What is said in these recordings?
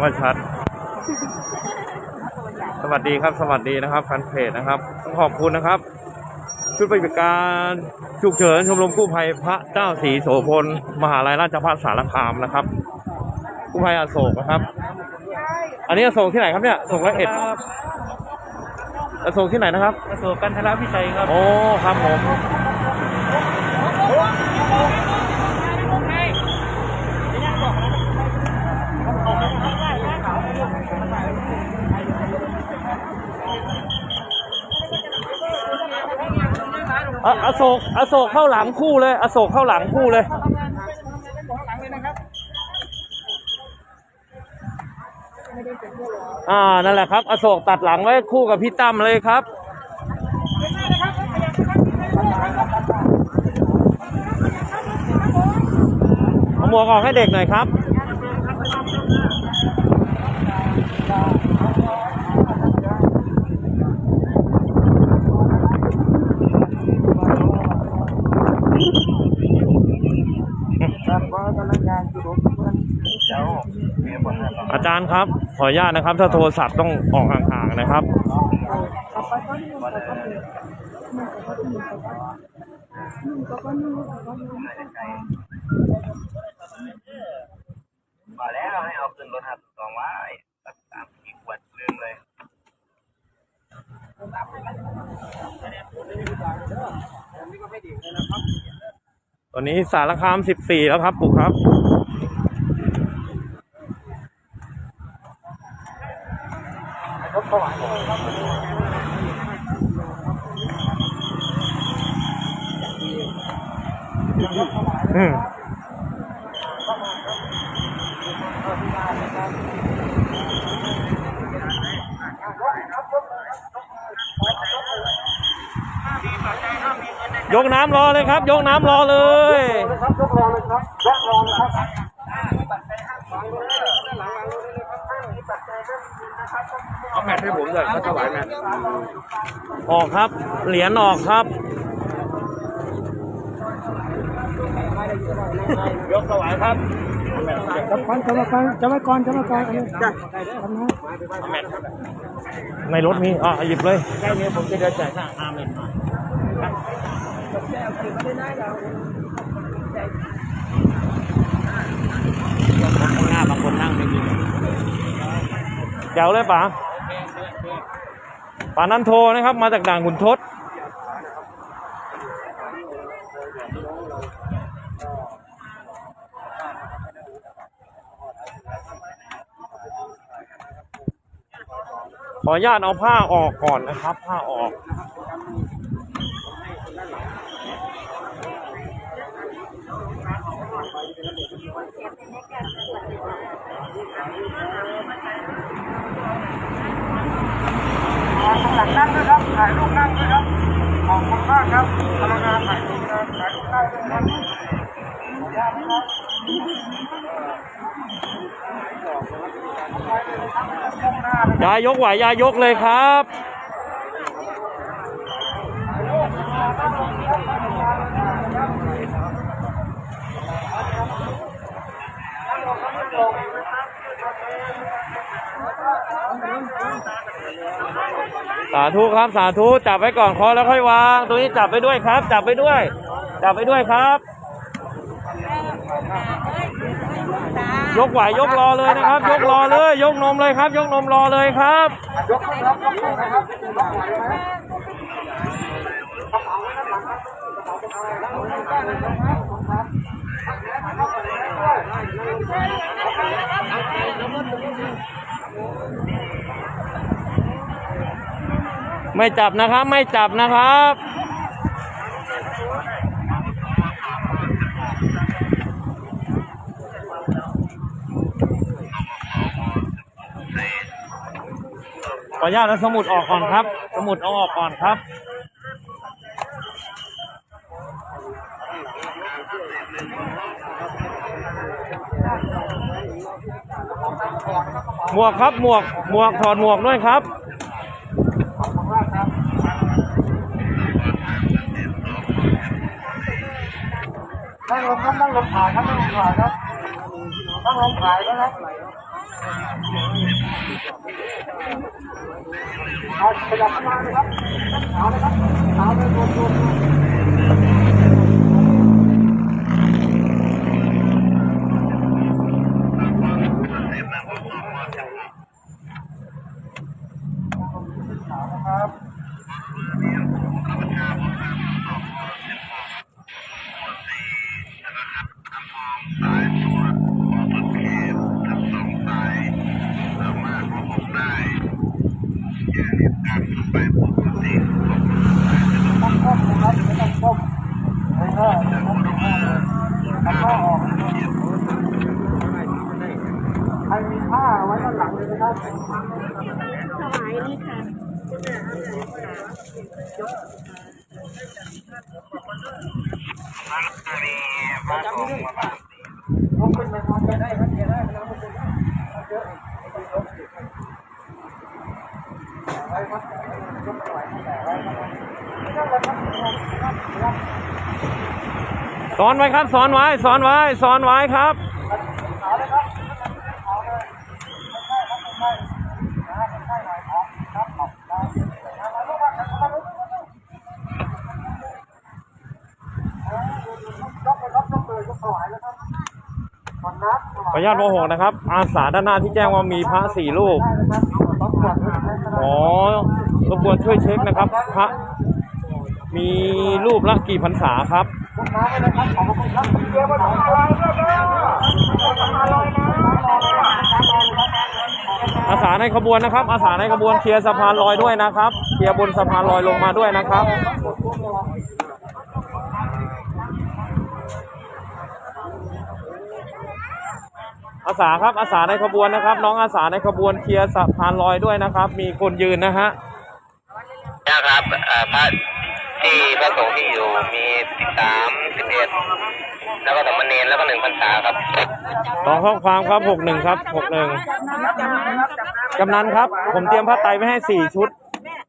ว่าชัด สวัสดีครับ สวัสดีนะครับแฟนเพจนะครับต้องขอบคุณนะครับ ชุดปฏิบัติการฉุกเฉินชมรมกู้ภัยพระเจ้าศรีโสพลมหาลัยราชภัฏสารคามนะครับ กู้ภัยอโศกนะครับ อันนี้อโศกที่ไหนครับเนี่ยอโศกร้อยเอ็ดอโศกที่ไหนนะครับกระทรวงกันทรวิชัยครับ โอ้ ครับผม โศกอโศกเข้าหลังคู่เลย อโศกเข้าหลังคู่เลยอ่านั่นแหละครับอโศกตัดหลังไว้คู่กับพี่ตั้มเลยครับเอาหมวกออกให้เด็กหน่อยครับ อาจารย์ครับ ขออนุญาตนะครับ ถ้าโทรศัพท์ต้องออกห่างๆนะครับ มาแล้วให้เอาขึ้นรถหัดสองไว้สักสามสี่ขวดลืมเลยตอนนี้สารคาม14แล้วครับปุ๊กครับ ยกน้ำรอเลยครับ ยกน้ำรอเลยเอาแมทให้ผมเลยเขาถวายแมทออกครับ เหรียญออกครับยกถวายครับจับก่อนจับก่อนจับไว้ก่อนจับไว้ก่อนอันนี้จ้ะในรถมีอะหยิบเลยแค่นี้ผมจะเดินจ่ายหน้าอาเมนมา ข้างหน้าบางคนนั่งไม่ดีแจ๋วเลยป๋าป๋านันโทนะครับ มาจากด่านขุนทศขออนุญาตเอาผ้าออกก่อนนะครับ ผ้าออก หลังนั่งด้วยครับ ถ่ายรูปนั่งด้วยครับ ขอบคุณมากครับกรุณาถ่ายรูปนะถ่ายรูปได้ด้วยครับขออนุญาตนะครับยายกไหวยายกเลยครับ สาธุครับสาธุจับไว้ก่อนคอแล้วค่อยวางตัวนี้จับไปด้วยครับ จับไปด้วย จับไปด้วยครับ ยกไหวยกรอเลยนะครับ ยกรอเลย ยกนมเลยครับ ยกนมรอเลยครับยกขึ้นครับยกนนะครับยก ไม่จับนะครับ ไม่จับนะครับ ขออนุญาตเอาสมุดออกก่อนครับ สมุดเอาออกก่อนครับหมวกครับหมวกหมวกถอดหมวกด้วยครับ นั่ งลงครับนั่งลงถ่ายครับนั่งลงถ่ายครับนั่งลงถ่ายนะครับเอาขยับขึ้นมาเลยครับเอาเลยครับเอาเลยรวมรวมรวมครับ ต้องก้มนะครับไม่ต้องก้มไม่ได้นะครับแล้วก็ออกใครมีผ้าไว้ด้านหลังเลยนะครับ ถวายนี่ค่ะ ยกขึ้นไปพร้อมกันได้ครับเดี๋ยวได้แล้วมันจะเยอะไว้ครับยกไหวแต่ไว้ครับนี่ก็เลยครับครับ ซ้อนไว้ครับซ้อนไว้ซ้อนไว้ซ้อนไว้ครับ เอาเลยครับเอาเลยไม่ใช่ครับไม่ใช่นะไม่ใช่หน่อยครับครับขอบคุณครับมาลูกมาครับมาลูกมาลูกยกไปครับยกเลยยกถวายแล้วครับขอนนัดขออนุญาตโมโหนะครับ อาสาด้านหน้าที่แจ้งว่ามีพระสี่รูป รบกวนช่วยเช็คนะครับพระมีรูปละกี่พรรษาครับอาทำอะไรเนี่ยเด้อทำอะไรนะอาสาในขบวนนะครับ อาสาในขบวนเคลียร์สะพานลอยด้วยนะครับเคลียร์บนสะพานลอยลงมาด้วยนะครับอาสาครับอาสาในขบวนนะครับ น้องอาสาในขบวนเคลียร์สะพานลอยด้วยนะครับ มีคนยืนนะฮะ นะครับพระที่พระสงฆ์ที่อยู่มีสิบสามสิบเอ็ดแล้วก็สามเณรแล้วก็หนึ่งพรรษาครับสองข้อความครับหกหนึ่งครับหกหนึ่งกำนันครับ ผมเตรียมผ้าไตรไว้ให้สี่ชุด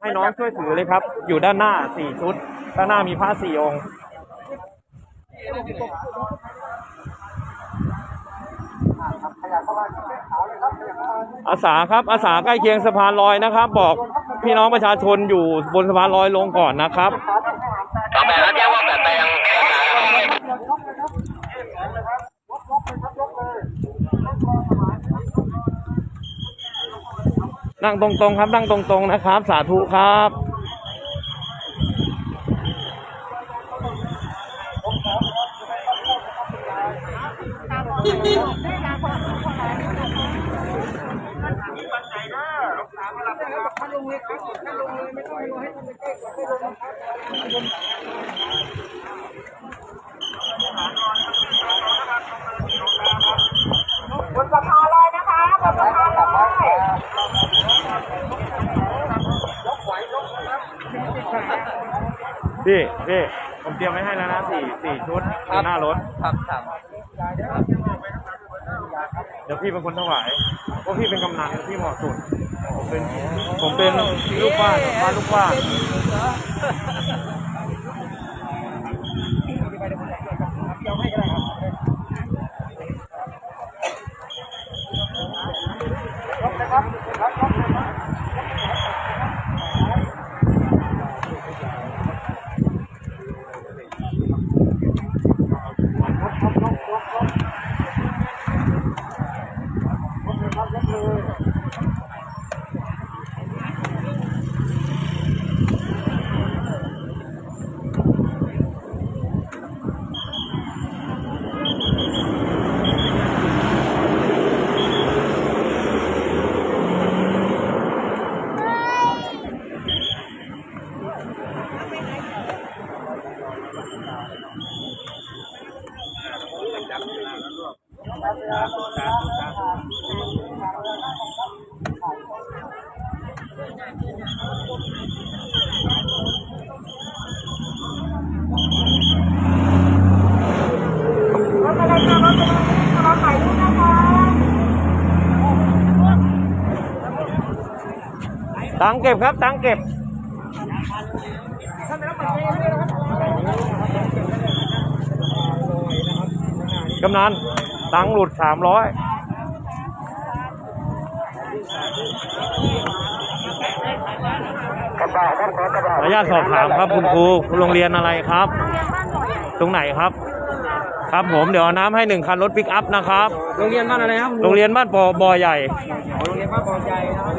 ให้น้องช่วยถือเลยครับ อยู่ด้านหน้าสี่ชุด ด้านหน้ามีผ้าสี่องค์อาสาครับอาสาใกล้เคียงสะพานลอยนะครับ บอก พี่น้องประชาชนอยู่บนสะพานลอยลงก่อนนะครับต่อไปแล้วแจ้งว่าแบบไปยังพรรษาครับนั่งตรงๆครับนั่งตร งๆนะครับสาธุครับบนสะพานลอยนะคะบนสะพานลอยพี่พี่ผมเตรียมไว้ให้แล้วนะสี่สี่ชุดอยู่หน้ารถ ครับครับเดี๋ยวพี่เป็นคนถวายเพราะพี่เป็นกำนันพี่เหมาะสุด ผมเป็นผมเป็นลูกบ้านบ้านลูกบ้าน รถอะไรคะรถอะไรคะถ่ายรูปนะคะ ตังค์เก็บครับตังค์เก็บ กำนันตังค์หลุดสามร้อยกระบะครับขอกระบะขออนุญาตสอบถามครับคุณครูโรงเรียนอะไรครับ ตรงไหนครับ ครับผมเดี๋ยวเอาน้ำให้หนึ่งคันรถปิกอัพนะครับ โรงเรียนบ้านอะไรครับโรงเรียนบ้านปอบ่อใหญ่ โรงเรียนบ้านปอใจนะครับ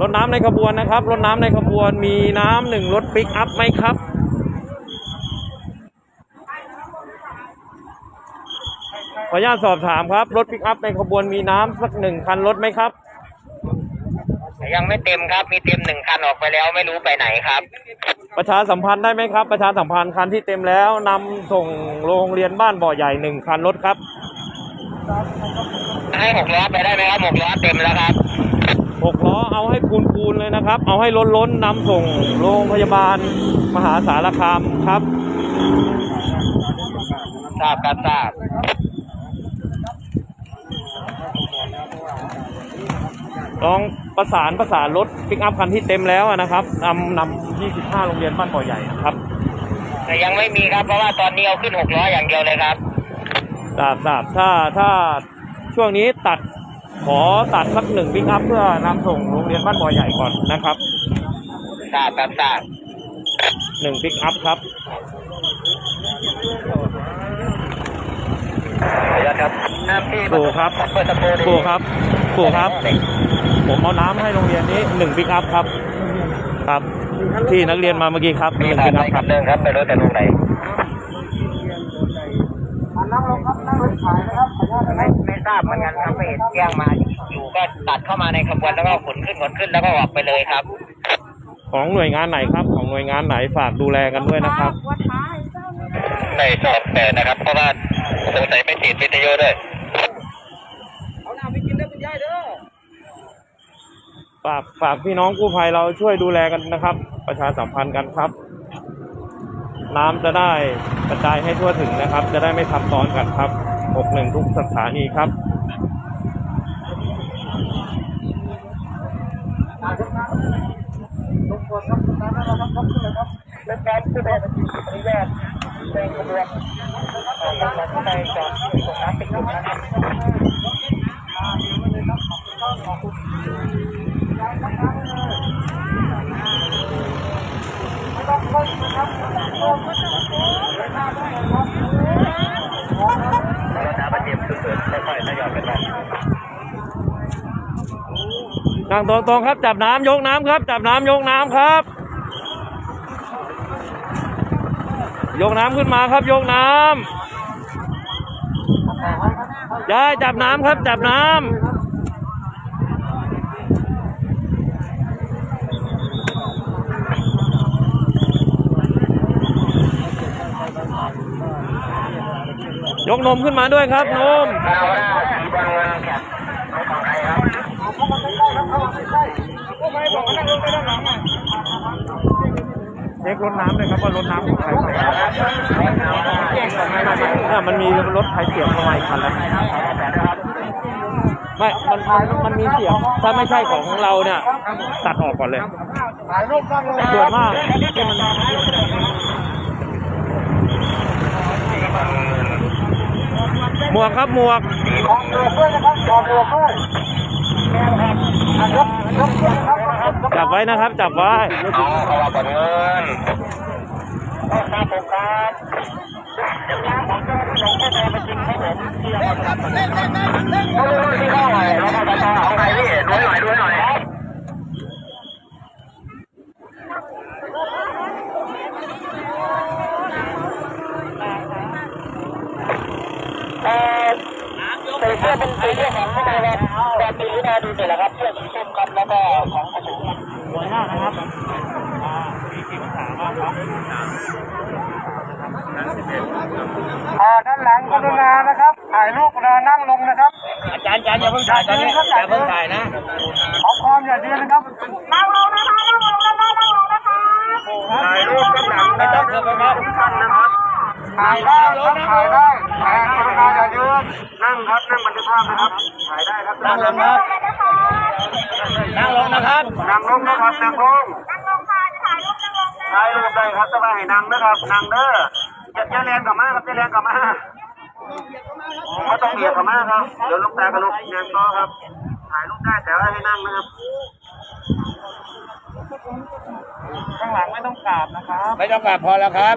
รถน้ำในขบวนนะครับ รถน้ำในขบวนมีน้ำหนึ่งรถปิกอัพไหมครับ ออนุญาตสอบถามครับ รถปิกอัพในขบวนมีน้ำสักหนึ่งคันรถไหมครับ ยังไม่เต็มครับ มีเต็มหนึ่งคันออกไปแล้วไม่รู้ไปไหนครับ ประชาสัมพันธ์ได้ไหมครับ ประชาสัมพันธ์คันที่เต็มแล้วนำส่งโรงเรียนบ้านบ่อใหญ่หนึ่งคันรถครับ ให้หกล้อไปได้ไหมครับหกล้อเต็มแล้วครับ หกล้อเอาให้คูณคูณๆเลยนะครับ เอาให้ล้นล้นๆนำส่งโรงพยาบาล มหาสารคามครับ ทราบครับทราบ ลองประสานประสานรถปิกอัพคันที่เต็มแล้วอะนะครับนำนำ25 โรงเรียนบ้านบ่อใหญ่นะครับ แต่ยังไม่มีครับเพราะว่าตอนนี้เอาขึ้นหกล้ออย่างเดียวเลยครับทราบทราบถ้าถ้าช่วงนี้ตัดขอตัดสักหนึ่งปิกอัพเพื่อนำส่งโรงเรียนบ้านบ่อใหญ่ก่อนนะครับทราบครับทราบหนึ่งปิกอัพครับ ขออนุญาต ครับน้ำที่ครูครับเปิดตะโพนครูครับครูครับ ผมเอาน้ำให้โรงเรียนนี้หนึ่งปิกอัพครับ ครับ ที่นักเรียนมาเมื่อกี้ครับหมีนึ่งผ่าปินกไปอัพคคัรับนหนึ่งครับไปรถแต่ลูกไหนนั่งลงครับนั่งรถขายนะครับขออนุญาตนะคไม่รับไม่ทราบเหมือนกันครับไม่เห็นแจ้งมาอยู่ก็ตัดเข้ามาในขบวนแล้วก็ขนขึ้นขนขึ้นแล้วก็ออกไปเลยครับ ของหน่วยงานไหนครับ ของหน่วยงานไหนฝากดูแลกันด้วยนะครับไม่สอบแต่นะครับเพราะว่า สงสัยไม่ติดวิทยุด้วยเอาน้ำไปกินได้คุณยายเด้อฝากฝากพี่น้องกู้ภัยเราช่วยดูแลกันนะครับ ประชาสัมพันธ์กันครับ น้ำจะได้กระจายให้ทั่วถึงนะครับ จะได้ไม่ทับซ้อนกันครับ61ทุกสถานีครับลงก่อนครับตามนั้นนะครับครับขึ้นเลยครับเล่นการขึ้นเลยนะครับอนุญาตแจ้งขบวนอ่าตั้งแต่ ข้างในจอดส่งน้ำเป็นกลุ่มนะครับไม่ต้องก้มนะครับไม่ต้องก้มเดินหน้าได้เลยครับขอครับแล้วน้ำมันเย็นสุดๆค่อยๆทยอยไปได้นั่งตรงๆครับ จับน้ำยกน้ำครับ จับน้ำยกน้ำครับ ยกน้ำขึ้นมาครับ ยกน้ำ ยายจับน้ำครับจับน้ำยกนมขึ้นมาด้วยครับนมเรถของรครับเข้ามาใกล้ๆครับเป็นหลังอะเช็ครถน้ำเลยครับว่ารถน้ำของใคร เนี่ยมันมีรถใครเสียบเข้ามาอีกคันแล้วไม่มันมันมีเสียบถ้าไม่ใช่ของเราเนี่ยตัดออกก่อนเลยถ่ายรูปนั่งลงส่วนมากหมวกครับหมวกถอดหมวกด้วยนะครับถอดหมวกด้วยจับไว้นะครับ จับไว้เอาเอาว่อลเงินครับผมครับ งแม่มาจริงครับผมที่ยังไม่ทำเล่นเล่นเล่นเล่นเอาเรื่องที่เข้าหน่อยรถปภของใครพี่ด้วยหน่อยด้วยหน่อยเอ่อใส่เสื้อเป็นสีเสื้อของพวกเราครับแบบนี้นะดูเสร็จแล้วครับเสื้อสีส้มครับแล้วก็ของกระสุนครับสวยมากนะครับมีกี่ภาษามากครับอ่าด้า หลังกรุณานะครับ ถ่ายรูปกรุณานั่งลงนะครับ อาจารย์อาจารย์อย่าเพิ่งถ่ายตอนนี้อย่าเพิ่งถ่ายนะขอความอย่าเดียนนะครับนั่งลงนะคะนั่งลงด้านหน้านั่งลงนะคะถ่ายรูปด้านหลังไม่ต้องเกินไปครับทุกท่านนะครับถ่ายได้ครับถ่ายได้แต่กรุณาอย่ายืนนั่งครับนั่งบันทึกภาพนะครับ ถ่ายได้ครับนั่งลงครับนั่งลงนะครับนั่งลงนะครับนั่งลงนั่งลงค่ะจะถ่ายรูปนั่งลงนะถ่ายรูปได้ครับสบายให้นั่งนะครับนั่งเด้ออย่าอย่าแรงกลับมาครับอย่าแรงกลับมา ไม่ต้องเบียดกลับมาครับ เดี๋ยวลูกตากระลุกเรียนต่อครับ ถ่ายรูปได้แต่ว่าให้นั่งนะครับ ข้างหลังไม่ต้องกราบนะครับไม่ต้องกลับพอแล้วครับ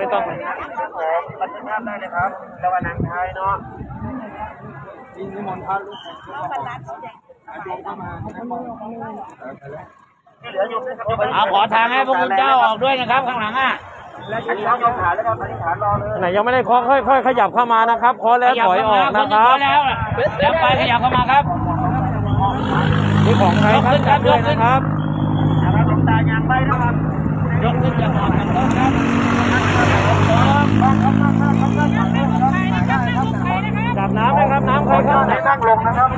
ม่ต้องผมบันทึกภาพได้เลยครับแล้ววันนังไทยเนาะที่เหลือโยมได้ครับเอาขอทางให้พระคุณเจ้าออกด้วยนะครับ ข้างหลังอะอธิษฐานยกฐานแล้วครับอธิษฐานรอเลยไหนยังไม่ได้เคาะค่อยๆขยับเข้ามานะครับเคาะแล้วถอยออกนะคขรัยับบเข้ามาแล้วแล้วไปขยับเข้ามาครับนี่ของใครครับจับด้วยนะครับนะครับหลวงตาอย่างไปนะครับ ยกขึ้นจากออกจากรถครับจับน้ำนะครับ น้ำใครครับให้นั่งลงนะครับ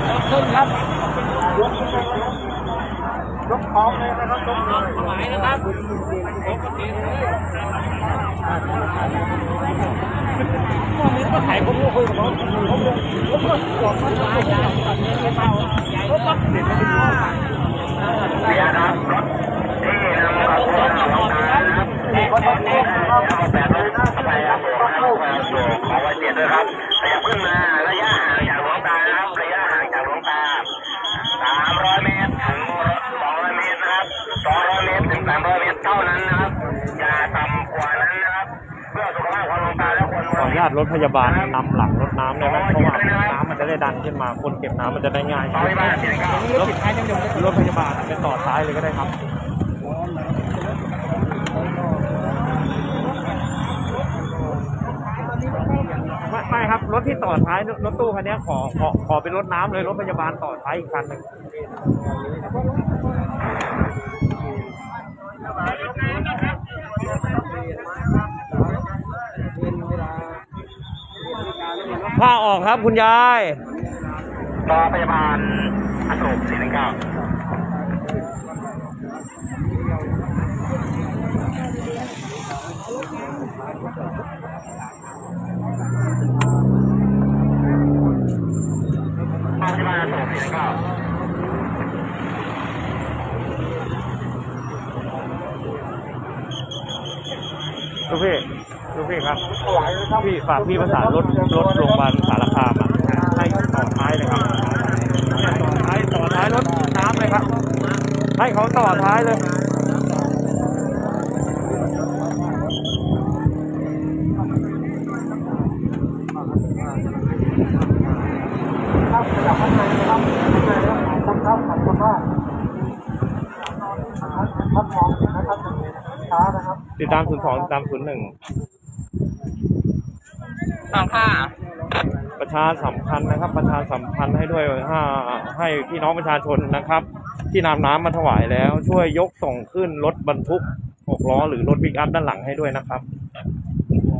ยกขึ้นครับยกของเลยนะครับยกเลยหมายนะครับไข่ผมคุยกับผมผมผมผมมาใหญ่ไม่เท่าใหญ่ก็เด็ดไม่ได้เสียนะ อาแบบรถไปครับผมนะครับส่งขอไว้เสียด้วยครับแต่อย่าเพิ่งมาระยะห่างจากหลวงตานะครับระยะห่างจากหลวงตา300เมตรถึง200เมตรนะครับ200เมตรถึง300เมตรเท่านั้นนะครับอย่าต่ำกว่านั้นนะครับเพื่อสุขภาพของหลวงตาและคนขออนุญาตรถพยาบาลนำหลังรถน้ำได้ไหมเพราะว่าน้ำมันจะได้ดันขึ้นมาคนเก็บน้ำมันจะได้ง่ายต่อไปบ้านเสียงเก้ารถรถพยาบาลไปต่อท้ายเลยก็ได้ครับ ไม่ไม่ครับ รถที่ ต่อท้ายรถตู้คันนี้ขอขอขอเป็นรถน้ำเลยรถพยาบาลต่อท้ายอีกคันหนึ่งผ้าออกครับคุณยายรอพยาบาลอโศกสี่หนึ่งเก้า ลูกพี่ลูกพี่ครับ พี่ฝากพี่ประสานรถรถโรงพยาบาลสารคามอะให้ต่อท้ายเลยครับต่อท้ายต่อท้ายรถน้ำเลยครับ ให้เขาต่อท้ายเลย ครับขยับข้างในนะครับข้างในนะครับขอบคุณครับขอบคุณมากท่านมองเห็นนะครับช้านะครับ ติดตามศูนย์สองติดตามศูนย์หนึ่งสองค่ะ ประชาสัมพันธ์นะครับ ประชาสัมพันธ์ให้ด้วยให้ให้พี่น้องประชาชนนะครับ ที่นำน้ำมาถวายแล้ว ช่วยยกส่งขึ้นรถบรรทุกหกล้อหรือรถปิกอัพด้านหลังให้ด้วยนะครับ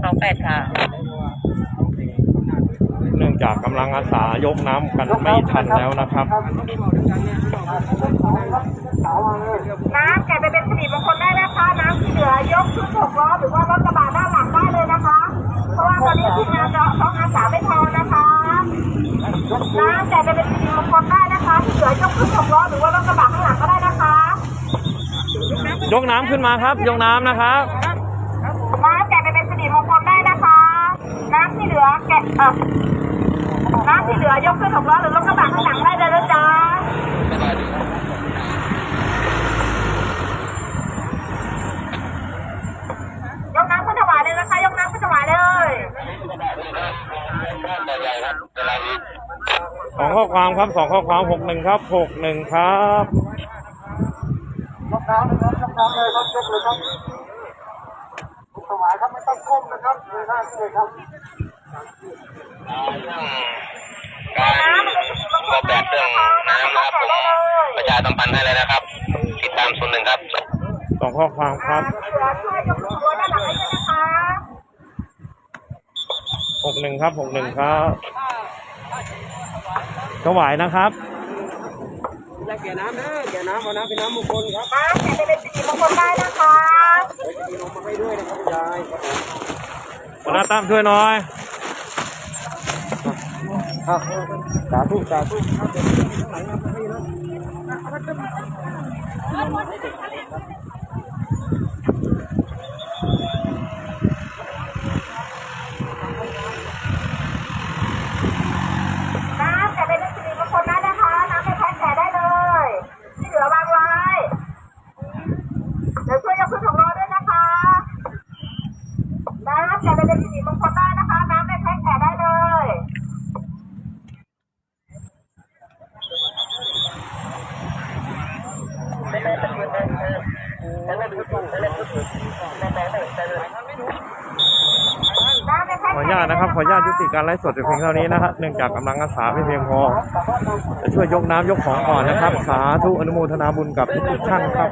สองแปดค่ะเนื่อง จากกำลังอาสายกน้ำกันไม่ทันแล้วนะครับ น้ำแกะไปเป็นสิริมงคลได้นะคะ น้ำที่เหลือยกขึ้นหกล้อหรือว่ารถกระบะด้านหลังได้เลยนะคะ เพราะว่าตอนนี้ทีมงานเราต้องอาสาไม่พอนะคะ น้ำแกะไปเป็นสิริมงคลได้นะคะที่เหลือยกขึ้นหกล้อหรือว่ารถกระบะข้างหลังก็ได้นะคะ ยกน้ำขึ้นมาครับ ยกน้ำนะครับน้ำแกะไปเป็นสิริมงคลได้นะคะ น้ำที่เหลือแกะเออ น้ำที่เหลือยกขึ้นหกล้อหรือรถกระบะข้างหลังได้เลยนะจ๊ะยกน้ำขึ้นถวายเลยนะคะ ยกน้ำขึ้นถวายเลยสองข้อความครับสองข้อความหกหนึ่งครับหกหนึ่งครับยกน้ำนะครับยกน้ำเลยครับยกเลยครับถวายครับไม่ต้องก้มนะครับเลยหน้าเลยครับ การออกแบบเรื่องน้ำนะครับผมประชาสัมพันธ์ให้เลยนะครับติดตามส่วนหนึ่งครับสองข้อความครับเหลือช่วยยกตัวด้านหลังให้ด้วยนะคะหกหนึ่งครับหกหนึ่งครับถวายนะครับจะเกี่ยน้ำนะเกี่ยน้ำเอาน้ำเป็นน้ำมงคลครับน้ำแกะเป็นสิริมงคลได้นะคะมีลงมาให้ด้วยนะครับยายหัวหน้าตั้มช่วยหน่อย ครับสาธุสาธุ น้ำแกะเป็นสิริมงคลได้นะคะ น้ำเป็นแพ็คแกะได้เลย ที่เหลือวางไว้ เดี๋ยวช่วยยกขึ้นของเราด้วยนะคะ น้ำแกะเป็นสิริมงคลได้นะคะ น้ำเป็นแพ็คแกะได้เลย ขออนุญาตนะครับ ขออนุญาตยุติ การไลฟ์สดแต่เพียงเท่านี้นะครับเนื่องจากกำลังอาสาไม่เพียงพอจะช่วยยกน้ำยกของก่อนนะครับ สาธุอนุโมทนาบุญกับทุกท่านครับ